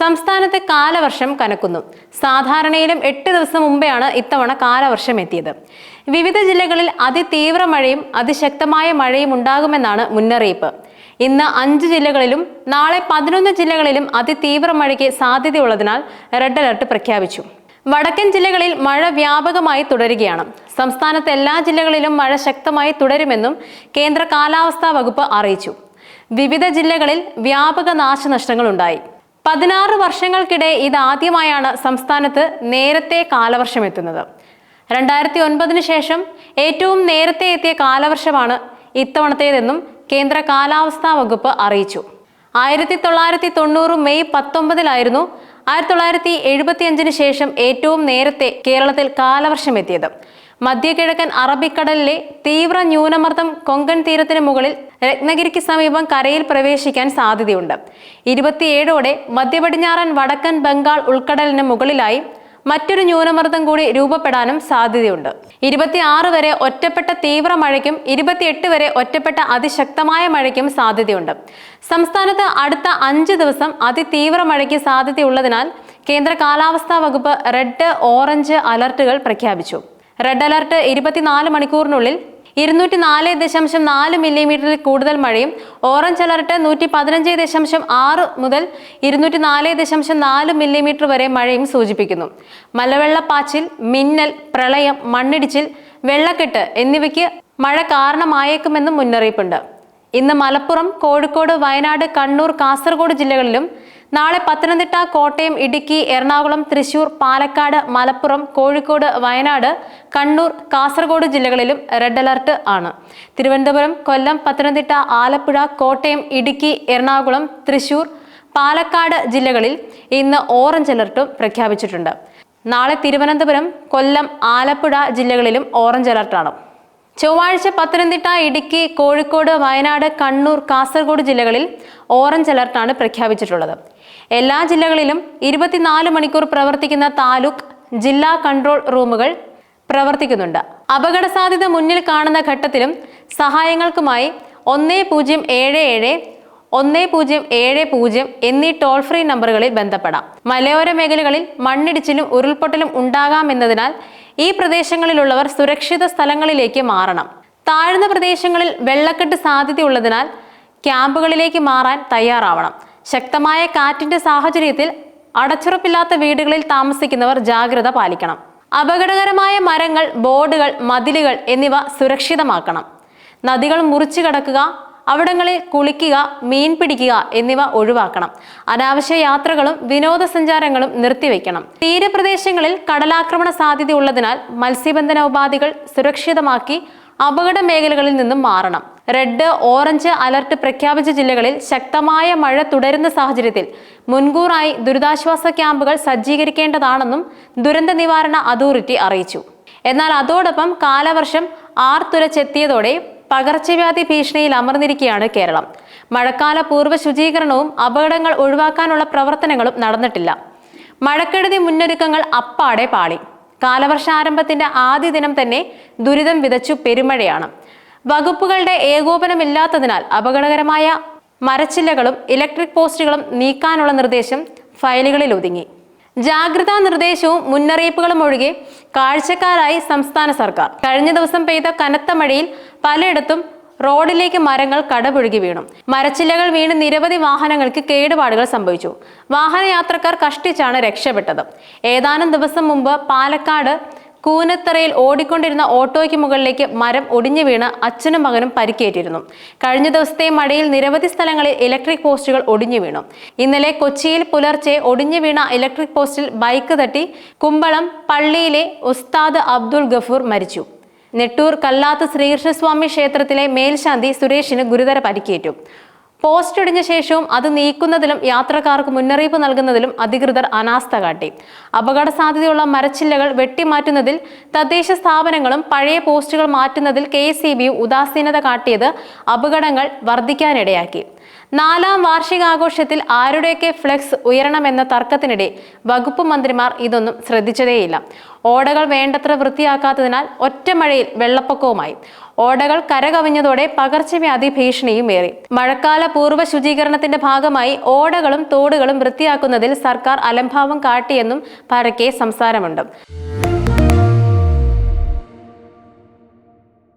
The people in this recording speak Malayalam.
സംസ്ഥാനത്ത് കാലവർഷം കനക്കുന്നു. സാധാരണയിലും എട്ട് ദിവസം മുമ്പെയാണ് ഇത്തവണ കാലവർഷം എത്തിയത്. വിവിധ ജില്ലകളിൽ അതിതീവ്ര മഴയും അതിശക്തമായ മഴയും ഉണ്ടാകുമെന്നാണ് മുന്നറിയിപ്പ്. ഇന്ന് അഞ്ച് ജില്ലകളിലും നാളെ പതിനൊന്ന് ജില്ലകളിലും അതിതീവ്ര മഴയ്ക്ക് സാധ്യതയുള്ളതിനാൽ റെഡ് അലർട്ട് പ്രഖ്യാപിച്ചു. വടക്കൻ ജില്ലകളിൽ മഴ വ്യാപകമായി തുടരുകയാണ്. സംസ്ഥാനത്തെ എല്ലാ ജില്ലകളിലും മഴ ശക്തമായി തുടരുമെന്നും കേന്ദ്ര കാലാവസ്ഥാ വകുപ്പ് അറിയിച്ചു. വിവിധ ജില്ലകളിൽ വ്യാപക നാശനഷ്ടങ്ങളുണ്ടായി. പതിനാറ് വർഷങ്ങൾക്കിടെ ഇതാദ്യമായാണ് സംസ്ഥാനത്ത് നേരത്തെ കാലവർഷം എത്തുന്നത് രണ്ടായിരത്തി ഒൻപതിന് ശേഷം ഏറ്റവും നേരത്തെ എത്തിയ കാലവർഷമാണ് ഇത്തവണത്തേതെന്നും കേന്ദ്ര കാലാവസ്ഥാ വകുപ്പ് അറിയിച്ചു. ആയിരത്തി തൊള്ളായിരത്തി തൊണ്ണൂറ് മെയ് പത്തൊമ്പതിലായിരുന്നു ആയിരത്തി തൊള്ളായിരത്തി എഴുപത്തിയഞ്ചിന് ശേഷം ഏറ്റവും നേരത്തെ കേരളത്തിൽ കാലവർഷം എത്തിയത് മധ്യകിഴക്കൻ അറബിക്കടലിലെ തീവ്ര ന്യൂനമർദ്ദം കൊങ്കൺ തീരത്തിന് മുകളിൽ രത്നഗിരിക്ക് സമീപം കരയിൽ പ്രവേശിക്കാൻ സാധ്യതയുണ്ട്. ഇരുപത്തിയേഴോടെ മധ്യപടിഞ്ഞാറൻ വടക്കൻ ബംഗാൾ ഉൾക്കടലിന് മുകളിലായി മറ്റൊരു ന്യൂനമർദ്ദം കൂടി രൂപപ്പെടാനും സാധ്യതയുണ്ട്. ഇരുപത്തിയാറ് വരെ ഒറ്റപ്പെട്ട തീവ്ര മഴയ്ക്കും ഇരുപത്തിയെട്ട് വരെ ഒറ്റപ്പെട്ട അതിശക്തമായ മഴയ്ക്കും സാധ്യതയുണ്ട്. സംസ്ഥാനത്ത് അടുത്ത അഞ്ച് ദിവസം അതിതീവ്ര മഴയ്ക്ക് സാധ്യതയുള്ളതിനാൽ കേന്ദ്ര കാലാവസ്ഥാ വകുപ്പ് റെഡ് ഓറഞ്ച് അലർട്ടുകൾ പ്രഖ്യാപിച്ചു. റെഡ് അലർട്ട് ഇരുപത്തിനാല് മണിക്കൂറിനുള്ളിൽ ഇരുന്നൂറ്റി നാല് ദശാംശം നാല് മില്ലിമീറ്ററിൽ കൂടുതൽ മഴയും ഓറഞ്ച് അലർട്ട് നൂറ്റി പതിനഞ്ച് ദശാംശം ആറ് മുതൽ ഇരുന്നൂറ്റി നാല് ദശാംശം നാല് മില്ലിമീറ്റർ വരെ മഴയും സൂചിപ്പിക്കുന്നു. മലവെള്ളപ്പാച്ചിൽ മിന്നൽ പ്രളയം മണ്ണിടിച്ചിൽ വെള്ളക്കെട്ട് എന്നിവയ്ക്ക് മഴ കാരണമായേക്കുമെന്നും മുന്നറിയിപ്പുണ്ട്. ഇന്ന് മലപ്പുറം കോഴിക്കോട് വയനാട് കണ്ണൂർ കാസർഗോഡ് ജില്ലകളിലും നാളെ പത്തനംതിട്ട കോട്ടയം ഇടുക്കി എറണാകുളം തൃശൂർ പാലക്കാട് മലപ്പുറം കോഴിക്കോട് വയനാട് കണ്ണൂർ കാസർഗോഡ് ജില്ലകളിലും റെഡ് അലർട്ട് ആണ്. തിരുവനന്തപുരം കൊല്ലം പത്തനംതിട്ട ആലപ്പുഴ കോട്ടയം ഇടുക്കി എറണാകുളം തൃശൂർ പാലക്കാട് ജില്ലകളിൽ ഇന്ന് ഓറഞ്ച് അലർട്ടും പ്രഖ്യാപിച്ചിട്ടുണ്ട്. നാളെ തിരുവനന്തപുരം കൊല്ലം ആലപ്പുഴ ജില്ലകളിലും ഓറഞ്ച് അലർട്ടാണ്. ചൊവ്വാഴ്ച പത്തനംതിട്ട ഇടുക്കി കോഴിക്കോട് വയനാട് കണ്ണൂർ കാസർഗോഡ് ജില്ലകളിൽ ഓറഞ്ച് അലർട്ടാണ് പ്രഖ്യാപിച്ചിട്ടുള്ളത്. എല്ലാ ജില്ലകളിലും ഇരുപത്തിനാല് മണിക്കൂർ പ്രവർത്തിക്കുന്ന താലൂക്ക് ജില്ലാ കൺട്രോൾ റൂമുകൾ പ്രവർത്തിക്കുന്നുണ്ട്. അപകട സാധ്യത മുന്നിൽ കാണുന്ന ഘട്ടത്തിലും സഹായങ്ങൾക്കുമായി ഒന്ന് പൂജ്യം ഏഴ് ഏഴ് ഒന്ന് പൂജ്യം ഏഴ് പൂജ്യം എന്നീ ടോൾ ഫ്രീ നമ്പറുകളിൽ ബന്ധപ്പെടാം. മലയോര മേഖലകളിൽ മണ്ണിടിച്ചിലും ഉരുൾപൊട്ടലും ഉണ്ടാകാമെന്നതിനാൽ ഈ പ്രദേശങ്ങളിലുള്ളവർ സുരക്ഷിത സ്ഥലങ്ങളിലേക്ക് മാറണം. താഴ്ന്ന പ്രദേശങ്ങളിൽ വെള്ളക്കെട്ട് സാധ്യതയുള്ളതിനാൽ ക്യാമ്പുകളിലേക്ക് മാറാൻ തയ്യാറാവണം. ശക്തമായ കാറ്റിന്റെ സാഹചര്യത്തിൽ അടച്ചുറപ്പില്ലാത്ത വീടുകളിൽ താമസിക്കുന്നവർ ജാഗ്രത പാലിക്കണം. അപകടകരമായ മരങ്ങൾ ബോർഡുകൾ മതിലുകൾ എന്നിവ സുരക്ഷിതമാക്കണം. നദികൾ മുറിച്ചു കടക്കുക അവിടങ്ങളിൽ കുളിക്കുക മീൻ പിടിക്കുക എന്നിവ ഒഴിവാക്കണം. അനാവശ്യ യാത്രകളും വിനോദസഞ്ചാരങ്ങളും നിർത്തിവെക്കണം. തീരപ്രദേശങ്ങളിൽ കടലാക്രമണ സാധ്യത ഉള്ളതിനാൽ മത്സ്യബന്ധന ഉപാധികൾ സുരക്ഷിതമാക്കി അപകട മേഖലകളിൽ നിന്നും മാറണം. റെഡ് ഓറഞ്ച് അലർട്ട് പ്രഖ്യാപിച്ച ജില്ലകളിൽ ശക്തമായ മഴ തുടരുന്ന സാഹചര്യത്തിൽ മുൻകൂറായി ദുരിതാശ്വാസ ക്യാമ്പുകൾ സജ്ജീകരിക്കേണ്ടതാണെന്നും ദുരന്ത നിവാരണ അതോറിറ്റി അറിയിച്ചു. എന്നാൽ അതോടൊപ്പം കാലവർഷം ആർത്തുലച്ചെത്തിയതോടെ പകർച്ചവ്യാധി ഭീഷണിയിൽ അമർന്നിരിക്കുകയാണ് കേരളം. മഴക്കാല പൂർവ ശുചീകരണവും അപകടങ്ങൾ ഒഴിവാക്കാനുള്ള പ്രവർത്തനങ്ങളും നടന്നിട്ടില്ല. മഴക്കെടുതി മുന്നൊരുക്കങ്ങൾ അപ്പാടെ പാളി. കാലവർഷാരംഭത്തിന്റെ ആദ്യ ദിനം തന്നെ ദുരിതം വിതച്ചു പെരുമഴയാണ്. വകുപ്പുകളുടെ ഏകോപനമില്ലാത്തതിനാൽ അപകടകരമായ മരച്ചില്ലകളും ഇലക്ട്രിക് പോസ്റ്റുകളും നീക്കാനുള്ള നിർദ്ദേശം ഫയലുകളിൽ ഒതുങ്ങി. ജാഗ്രതാ നിർദ്ദേശവും മുന്നറിയിപ്പുകളും ഒഴികെ കാഴ്ചക്കാരായി സംസ്ഥാന സർക്കാർ. കഴിഞ്ഞ ദിവസം പെയ്ത കനത്ത മഴയിൽ പലയിടത്തും റോഡിലേക്ക് മരങ്ങൾ കടപുഴുകി വീണു. മരച്ചില്ലകൾ വീണ് നിരവധി വാഹനങ്ങൾക്ക് കേടുപാടുകൾ സംഭവിച്ചു. വാഹനയാത്രക്കാർ കഷ്ടിച്ചാണ് രക്ഷപ്പെട്ടത്. ഏതാനും ദിവസം മുമ്പ് പാലക്കാട് കൂനത്തറയിൽ ഓടിക്കൊണ്ടിരുന്ന ഓട്ടോയ്ക്ക് മുകളിലേക്ക് മരം ഒടിഞ്ഞു വീണ് അച്ഛനും മകനും പരിക്കേറ്റിരുന്നു. കഴിഞ്ഞ ദിവസത്തെ മഴയിൽ നിരവധി സ്ഥലങ്ങളിൽ ഇലക്ട്രിക് പോസ്റ്റുകൾ ഒടിഞ്ഞു വീണു. ഇന്നലെ കൊച്ചിയിൽ പുലർച്ചെ ഒടിഞ്ഞു വീണ ഇലക്ട്രിക് പോസ്റ്റിൽ ബൈക്ക് തട്ടി കുമ്പളം പള്ളിയിലെ ഉസ്താദ് അബ്ദുൾ ഗഫൂർ മരിച്ചു. നെട്ടൂർ കല്ലാത്ത് ശ്രീകൃഷ്ണസ്വാമി ക്ഷേത്രത്തിലെ മേൽശാന്തി സുരേഷിന് ഗുരുതര പരിക്കേറ്റു. പോസ്റ്റ് ഇടിഞ്ഞ ശേഷവും അത് നീക്കുന്നതിലും യാത്രക്കാർക്ക് മുന്നറിയിപ്പ് നൽകുന്നതിലും അധികൃതർ അനാസ്ഥ കാട്ടി. അപകട സാധ്യതയുള്ള മരച്ചില്ലകൾ വെട്ടിമാറ്റുന്നതിൽ തദ്ദേശ സ്ഥാപനങ്ങളും പഴയ പോസ്റ്റുകൾ മാറ്റുന്നതിൽ കെ എസ് ഉദാസീനത കാട്ടിയത് അപകടങ്ങൾ വർദ്ധിക്കാനിടയാക്കി. നാലാം വാർഷികാഘോഷത്തിൽ ആരുടെയൊക്കെ ഫ്ലെക്സ് ഉയരണമെന്ന തർക്കത്തിനിടെ വകുപ്പ് മന്ത്രിമാർ ഇതൊന്നും ശ്രദ്ധിച്ചതേയില്ല. ഓടകൾ വേണ്ടത്ര വൃത്തിയാക്കാത്തതിനാൽ ഒറ്റമഴയിൽ വെള്ളപ്പൊക്കവുമായി. ഓടകൾ കരകവിഞ്ഞതോടെ പകർച്ചവ്യാധി ഭീഷണിയും ഏറി. മഴക്കാല പൂർവ ശുചീകരണത്തിന്റെ ഭാഗമായി ഓടകളും തോടുകളും വൃത്തിയാക്കുന്നതിൽ സർക്കാർ അലംഭാവം കാട്ടിയെന്നും പരക്കെ സംസാരമുണ്ട്.